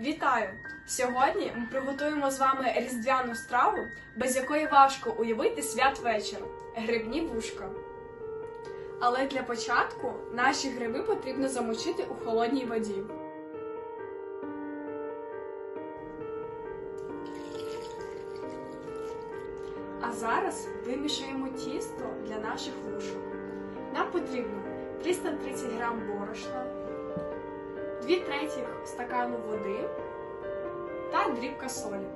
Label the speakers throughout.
Speaker 1: Вітаю! Сьогодні ми приготуємо з вами різдвяну страву, без якої важко уявити святвечір грибні вушка. Але для початку наші гриби потрібно замочити у холодній воді. А зараз вимішуємо тісто для наших вушок. Нам потрібно 330 г борошна, 2 третіх стакану води та дрібка солі.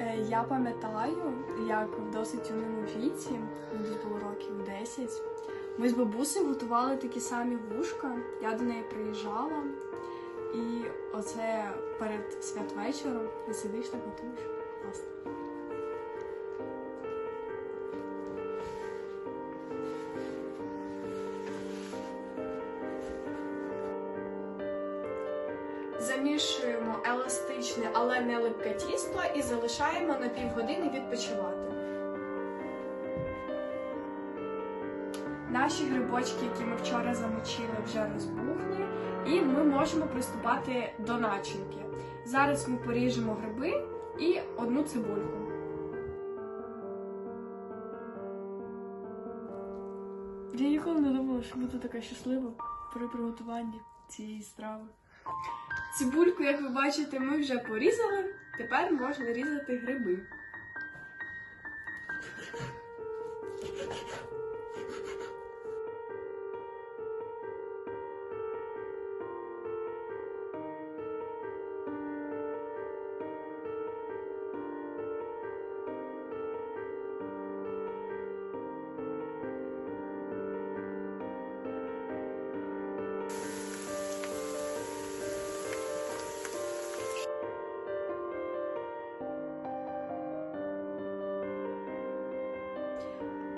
Speaker 1: Е, Я пам'ятаю, як в досить юному віці, мені було років 10, ми з бабусею готували такі самі вушка. Я до неї приїжджала, і оце перед святвечором ти сидиш та готуєш. Замішуємо еластичне, але не липке тісто і залишаємо на півгодини відпочивати. Наші грибочки, які ми вчора замочили, вже розбухли, і ми можемо приступати до начинки. Зараз ми поріжемо гриби і одну цибульку. Я ніколи не думала, що буду така щаслива при приготуванні цієї страви. Цибульку, як ви бачите, ми вже порізали. Тепер можна різати гриби.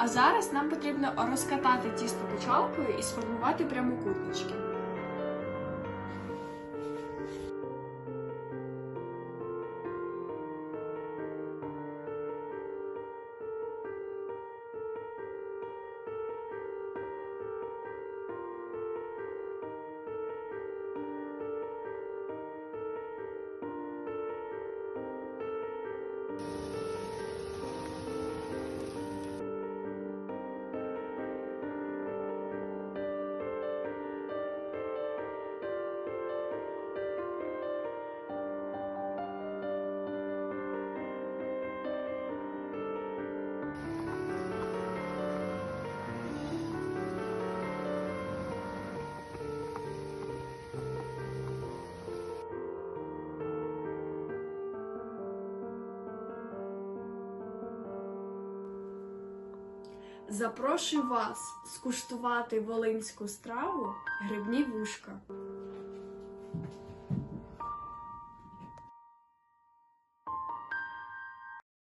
Speaker 1: А зараз нам потрібно розкатати тісто печалкою і сформувати прямокутнички. Запрошую вас скуштувати волинську страву грибні вушка.